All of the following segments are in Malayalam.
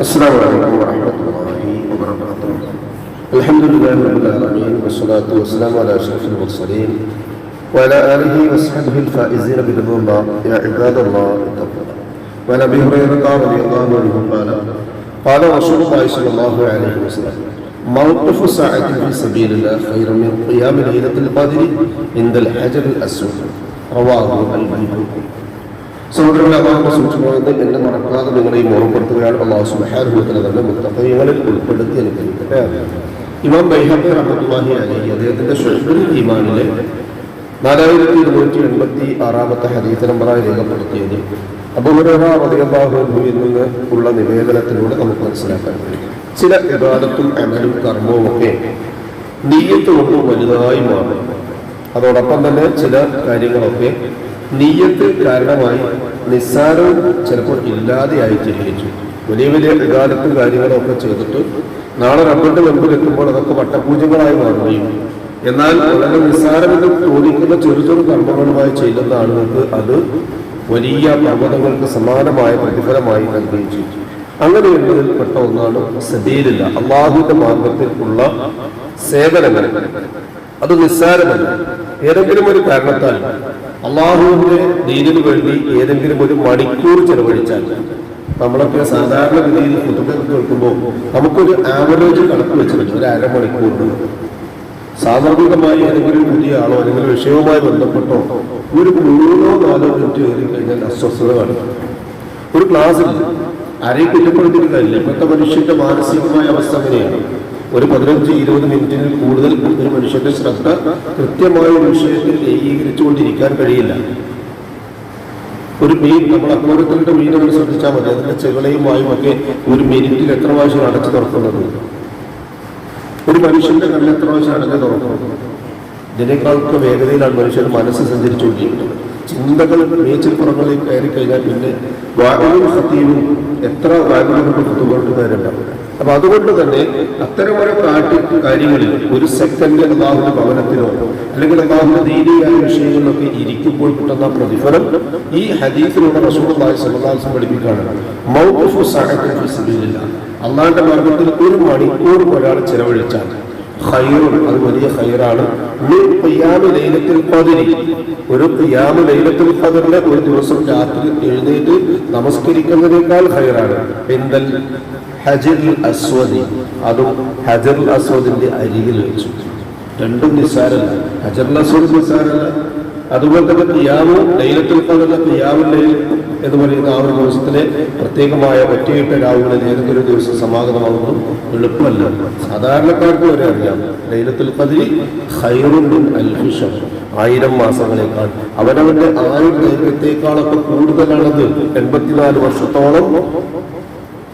السلام عليكم ورحمة الله وبركاته الحمد لله رب العالمين والصلاة والسلام على أشرف المرسلين وعلى آله وصحبه الفائزين برضا الله يا عباد الله اتقوا الله وعن أبي هريرة رضي الله عنه قال قال رسول الله صلى الله عليه وسلم موقف ساعة في سبيل الله خير من قيام ليلة القدر عند الحجر الأسود رواه البيهقي സഹോദരങ്ങളെ അള്ളാഹു സൂക്ഷിക്കുന്നത് എന്നെ മറക്കാതെ നിങ്ങളെയും ഓർമ്മപ്പെടുത്തുകയാണ് അള്ളാഹു സുബഹാനുഭവത്തിൽ തന്നെ മുത്തഫയങ്ങളിൽ ഉൾപ്പെടുത്തി അനുഗ്രഹിക്കട്ടെ. ഇമാം ബൈഹബി റഹ്മത്തുള്ളാഹി അലി അദ്ദേഹത്തിന്റെ ഷുഹബുൽ ഇമാനിലെ നാലായിരത്തി ഇരുന്നൂറ്റി എൺപത്തി ആറാമത്തെ ഹദീസ് നമ്പറായി രേഖപ്പെടുത്തിയത് അബുഹുറ റളിയല്ലാഹുവിൽ നിന്ന് ഉള്ള നിവേദനത്തിലൂടെ നമുക്ക് മനസ്സിലാക്കാൻ ചില വിവാദത്തും അമലും കർമ്മവും ഒക്കെ നീയത്ത് കൊണ്ട് വലുതായി മാറും. അതോടൊപ്പം തന്നെ ചില കാര്യങ്ങളൊക്കെ നീയത്ത് കാരണമായി നിസ്സാരവും ചിലപ്പോൾ ഇല്ലാതെയായി ചിരിച്ചു വലിയ വലിയ വികാരത്തും കാര്യങ്ങളും ഒക്കെ ചെയ്തിട്ട് നാളെ റബ്ബിന്റെ മുൻപിൽ എത്തുമ്പോൾ അതൊക്കെ വട്ടപൂജകളായി മാറുകയും എന്നാൽ വളരെ നിസ്സാരമെന്ന് തോന്നിക്കുന്ന ചെറു ചെറു കർമ്മങ്ങളുമായി ചെയ്യുന്ന ആളുകൾക്ക് അത് വലിയ പർവതങ്ങൾക്ക് സമാനമായ പ്രതിഫലമായി നൽകുകയും ചെയ്തു. അങ്ങനെ പെട്ട ഒന്നാണ് സബീലില്ല. അള്ളാഹുവിന്റെ മാർഗത്തിൽ ഉള്ള സേവനങ്ങൾ. അത് നിസ്സാരമല്ല. ഏതെങ്കിലും ഒരു കാരണത്താൽ അള്ളാഹുവിന്റെ ദീനിനു വേണ്ടി ഏതെങ്കിലും ഒരു മണിക്കൂർ ചെലവഴിച്ചാൽ നമ്മളൊക്കെ സാധാരണ രീതിയിൽ കുത്തുബൊക്കെ കേൾക്കുമ്പോൾ നമുക്കൊരു ആവറേജ് കണക്ക് വെച്ചിട്ടുണ്ട് ഒരു അരമണിക്കൂറിന്. സാന്ദർഭികമായി ഏതെങ്കിലും പുതിയ ആളോ അല്ലെങ്കിൽ വിഷയവുമായി ബന്ധപ്പെട്ടോ ഒരു മൂന്നോ നാലോ മിനിറ്റ് കയറി കഴിഞ്ഞാൽ അസ്വസ്ഥത കാണിക്കും ഒരു ക്ലാസ്സിൽ ആരെയും കുറ്റപ്പെടുത്തിയിട്ട് കാര്യമില്ല. ഇപ്പോഴത്തെ മനുഷ്യന്റെ മാനസികമായ അവസ്ഥ അങ്ങനെയാണ്. ഒരു പതിനഞ്ച് ഇരുപത് മിനിറ്റിൽ കൂടുതൽ ഒരു മനുഷ്യന്റെ ശ്രദ്ധ കൃത്യമായ ഒരു വിഷയത്തിൽ ഏകീകരിച്ചുകൊണ്ടിരിക്കാൻ കഴിയില്ല. ഒരു മീൻ നമ്മൾ അക്വാരത്തിന്റെ മീൻ നമ്മൾ ശ്രദ്ധിച്ചാൽ മതി. അതിന്റെ ചെകളയും വായും ഒക്കെ ഒരു മിനിറ്റിൽ എത്ര പ്രാവശ്യം അടച്ചു തുറക്കുന്നത്? ഒരു മനുഷ്യന്റെ കണ്ണിൽ എത്ര പ്രാവശ്യം അടഞ്ഞു തുറക്കുന്നത്? ഇതിനേക്കാളൊക്കെ വേഗതയിലാണ് മനുഷ്യൻ മനസ്സ് സഞ്ചരിച്ചുകൊണ്ടിരിക്കുന്നത്. ചിന്തകൾ മേച്ചിൽപ്പുറങ്ങളിൽ കയറി കഴിഞ്ഞാൽ പിന്നെ വാഗ്ദാനം സത്യവും എത്ര വായുകൊണ്ട് തരണ്ട. അപ്പൊ അതുകൊണ്ട് തന്നെ അത്തരമൊരു കാട്ടി കാര്യങ്ങളിൽ ഒരു സെക്കൻഡ് അള്ളാഹുവിന്റെ ഭവനത്തിലോ അല്ലെങ്കിൽ അള്ളാഹുവിന്റെ ദീനിയായ വിഷയങ്ങളിലൊക്കെ ഇരിക്കുമ്പോൾ കിട്ടുന്ന പ്രതിഫലം ഈ സ്വല്ലല്ലാഹു അലൈഹി വസല്ലം പഠിപ്പിക്കുകയാണ്. മൗഖഫു സബീലില്ലാഹ്. അള്ളാഹിന്റെ മാർഗത്തിൽ ഒരു മണിക്കൂർ ഒരാൾ ചെലവഴിച്ചാൽ ഖൈറുൻ അത് വലിയ ഖദ്രി. ഒരു ഖിയാമു ലൈലത്തുൽ ഖദ്റിലെ ഒരു ദിവസം രാത്രി എഴുന്നേറ്റ് നമസ്കരിക്കുന്നതിനേക്കാൾ ഖൈറാണ്. എന്തൽ? ഹജറുൽ അസ്വദി. അതും ഹജറുൽ അസ്വദിന്റെ അരികിൽ വെച്ചു. രണ്ടും നിസ്സാരല്ല. ഹജറുൽ അസ്വദ് നിസ്സാരല്ല. അതുപോലെ തന്നെ തിയാവ് ലൈലത്തിൽ ഖദ്റിലെ തിയാവിന്റെ എന്ന് പറയുന്ന ആ ഒരു ദിവസത്തിലെ പ്രത്യേകമായ ഒറ്റയിട്ട രാവുകളിൽ ഏതൊക്കെ ഒരു ദിവസം സമാഗതമാകുന്നതും എളുപ്പമല്ല. സാധാരണക്കാർക്ക് വരെ അറിയാം ലൈലത്തിൽ പതിരി ഹൈറുണ്ടിൻ ഷഹർ ആയിരം മാസങ്ങളെക്കാൾ. അവനവന്റെ ആയുർ ദൈർഘ്യത്തെക്കാളൊക്കെ കൂടുതലാണത് എൺപത്തിനാല് വർഷത്തോളം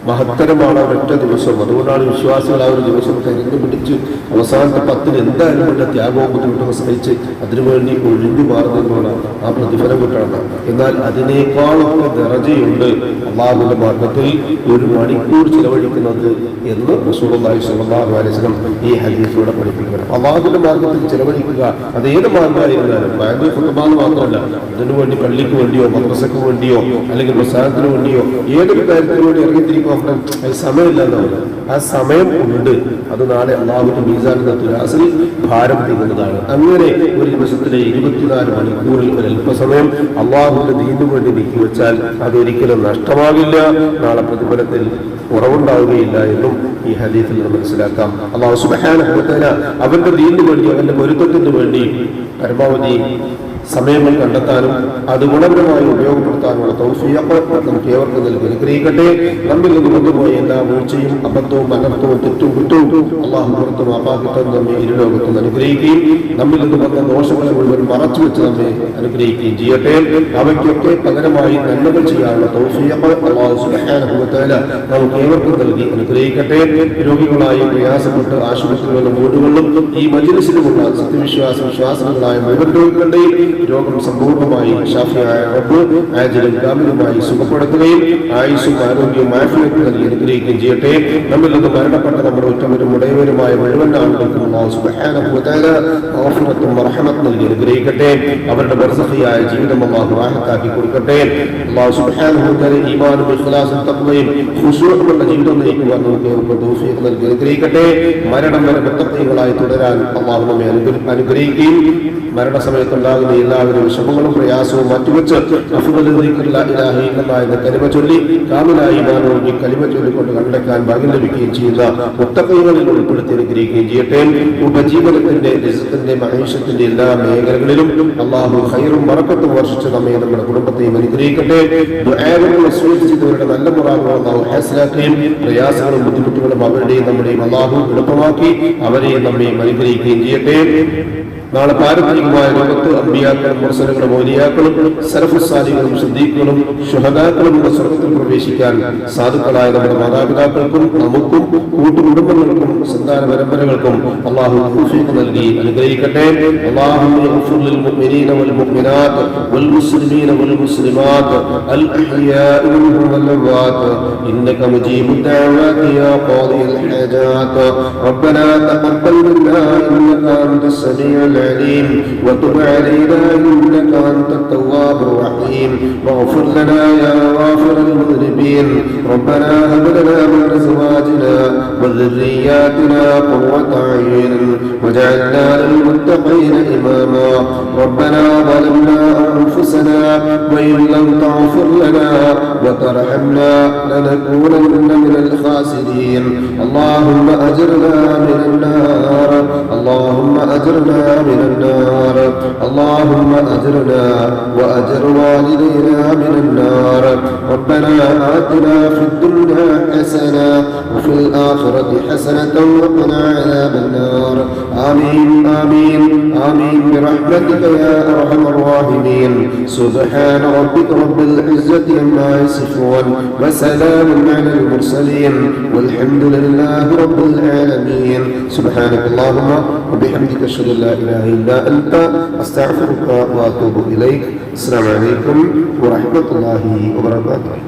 മഹത്തരമാണ് ഒരൊറ്റ ദിവസം. അതുകൊണ്ടാണ് വിശ്വാസികൾ ആ ഒരു ദിവസം കരിഞ്ഞു പിടിച്ച് അവസാനത്തെ പത്തിന് എന്തായാലും വേണ്ട ത്യാഗവും ബുദ്ധിമുട്ടൊക്കെ സഹിച്ച് അതിനുവേണ്ടി ഒഴിഞ്ഞു മാറുന്നതാണ് ആ പ്രതിഫലം കിട്ടണം എന്നാൽ അതിനേക്കാളൊക്കെ ദറജയുണ്ട് അള്ളാഹുവിന്റെ മാർഗത്തിൽ ഒരു മണിക്കൂർ ചിലവഴിക്കുന്നത് എന്ന് അലൈഹി വസല്ലം ഈ ഹദീസിലൂടെ പഠിപ്പിക്കണം അള്ളാഹുവിന്റെ മാർഗത്തിൽ ചിലവഴിക്കുക അത് ഏത് മാർഗമായിരുന്നാലും ബാങ്ക് കുടുംബം മാത്രമല്ല. അതിനുവേണ്ടി പള്ളിക്ക് വേണ്ടിയോ മദ്രസക്ക് വേണ്ടിയോ അല്ലെങ്കിൽ പ്രസാദത്തിന് വേണ്ടിയോ ഏതൊരു കാര്യത്തിനുവേണ്ടി വേണ്ടി ഇറങ്ങിത്തിരിക്കും അവിടെ അത് സമയമില്ല എന്നാണ് ആ സമയം ഉണ്ട്. അത് നാളെ അള്ളാഹുവിന്റെ മീസാനിന്റെ തുലാസിൽ ഭാരം തീരുന്നതാണ് അങ്ങനെ ഒരു ദിവസത്തിലെ ഇരുപത്തിനാല് മണിക്കൂറിൽ ഒരു അല്പസമയം അള്ളാഹുവിന്റെ ദീനു വേണ്ടി നീക്കിവെച്ചാൽ അതൊരിക്കലും നഷ്ടമാകില്ല. നാളെ പ്രതിഫലത്തിൽ കുറവുണ്ടാവുകയില്ല എന്നും ഈ ഹദീഫിൽ നിന്ന് മനസ്സിലാക്കാം. അള്ളാഹു സുബഹാന അവന്റെ ദീനു വേണ്ടി അവന്റെ പൊരുത്തത്തിന് വേണ്ടി പരമാവധി സമയങ്ങൾ കണ്ടെത്താനും അത് ഗുണപരമായി ഉപയോഗപ്പെടുത്താനുള്ള തൗഫീഖ് നമുക്ക് ഏവർക്കും നൽകി അനുഗ്രഹിക്കട്ടെ. നമ്മിൽ നിന്ന് കൊണ്ടുപോയ എല്ലാ വീഴ്ചയും അബദ്ധവും അനർത്ഥവും തെറ്റും കുറ്റവും അള്ളാഹു പുറത്തും അപാകത്തും നമ്മെ ഇരുലോകത്തും അനുഗ്രഹിക്കുകയും നമ്മിൽ നിന്ന് വന്ന ദോഷങ്ങളെ മുഴുവൻ മറച്ചു വെച്ച് നമ്മെ അനുഗ്രഹിക്കുകയും ചെയ്യട്ടെ. അവയ്ക്കൊക്കെ പകരമായി നന്മകൾ ചെയ്യാനുള്ള തൗഫീഖ് നമുക്ക് ഏവർക്കും നൽകി അനുഗ്രഹിക്കട്ടെ. രോഗികളായി പ്രയാസപ്പെട്ട് ആശുപത്രികളിലും വീടുകളിലും ഈ മജിലിസിലുമുള്ള സത്യവിശ്വാസ വിശ്വാസങ്ങളായ മുഴുവൻ രോഗികളുടെയും രോഗം സമ്പൂർണമായി ഷാഫിയായ റബ്ബ് ആജിലും കാമിലുമായി സുഖപ്പെടുത്തുകയും ആയുസും ആരോഗ്യവും ആഫിയത്തും നൽകി അനുഗ്രഹിക്കുകയും ചെയ്യട്ടെ. നമ്മിൽ നിന്ന് മരണപ്പെട്ട നമ്മുടെ ഉറ്റമരും ഉടയവരുമായ മുഴുവൻ ആളുകൾക്കും റഹ്മത്തും നൽകി അനുഗ്രഹിക്കട്ടെ. അവരുടെ ബർസഖിയായ ജീവിതം അള്ളാഹു റാഹത്താക്കി കൊടുക്കട്ടെ. അനുഗ്രഹിക്കട്ടെ. മരണം വരെ മുത്തഖീകളായി തുടരാൻ അള്ളാഹു നമ്മെ അനുഗ്രഹിക്കുകയും അനുഗ്രഹിക്കുകയും മരണസമയത്തുണ്ടാകുന്ന എല്ലാവരും വിഷമങ്ങളും പ്രയാസവും മാറ്റിവെച്ച് എന്ന കലിമ ചൊല്ലി കാമനായി കലിമ ചൊല്ലിക്കൊണ്ട് കണ്ടെക്കാൻ ഭാഗ്യം ലഭിക്കുകയും ചെയ്യുന്ന മുത്തക്കൈകളിൽ ഉൾപ്പെടുത്തി അനുഗ്രഹിക്കുകയും ചെയ്യട്ടെ. ഉപജീവനത്തിന്റെ രസത്തിന്റെ മഹേഷത്തിന്റെ എല്ലാ മേഖലകളിലും അള്ളാഹു ഹൈറും മറക്കത്തും വർഷിച്ച നമ്മെ നമ്മുടെ കുടുംബത്തെയും അനുഗ്രഹിക്കട്ടെ. ചെയ്തവരുടെ നല്ല മുറാദുകൾ അള്ളാഹു ഹാസിലാക്കുകയും പ്രയാസങ്ങളും ബുദ്ധിമുട്ടുകളും അവരുടെയും നമ്മുടെയും അള്ളാഹു എളുപ്പമാക്കി അവരെയും നമ്മയും അനുഗ്രഹിക്കുകയും ചെയ്യട്ടെ. നാളെ പാരമ്പര്യമായ ലോകത്ത് അമ്പിയാക്കളും മുർസലുകളും മൗലിയാക്കളും സരഫുസാലികളും സിദ്ദീഖുകളും ഷുഹദാക്കളും നമ്മുടെ സ്വർഗത്തിൽ പ്രവേശിക്കാൻ സാധുക്കളായ നമ്മുടെ മാതാപിതാക്കൾക്കും നമുക്കും കൂട്ടുകുടുംബങ്ങൾക്കും സന്താന പരമ്പരകൾക്കും അള്ളാഹു തൗഫീഖ് നൽകി അനുഗ്രഹിക്കട്ടെ اللهم اغفر للمؤمنين والمؤمنات والمسلمين والمسلمات الأحياء منهم والأموات إنك مجيب الدعوات يا قاضي الحاجات ربنا تقبل منا إنك أنت السميع العليم وتب علينا إنك أنت التواب الرحيم. واغفر لنا يا غافر المذنبين. ربنا هب لنا من أزواجنا وذرياتنا قرة أعين وجعلنا للمتقين إماما. ربنا ظلمنا أنفسنا وإن لم تغفر لنا وترحمنا لنكونن من الخاسرين. اللهم أجرنا اللهم أجرنا من النار اللهم أجرنا وأجر والدينا من النار. ربنا آتنا في الدنيا حسنة وفي الآخرة حسنة وقنا عذاب النار. آمين آمين آمين. برحمتك يا أرحم الراحمين. سبحان ربك رب العزة عما يصفون وسلام على المرسلين. والحمد لله رب العالمين. سبحانك اللهم وبحمدك أشهد أن لا إله إلا أنت أستغفرك وأتوب إليك السلام عليكم ورحمة الله وبركاته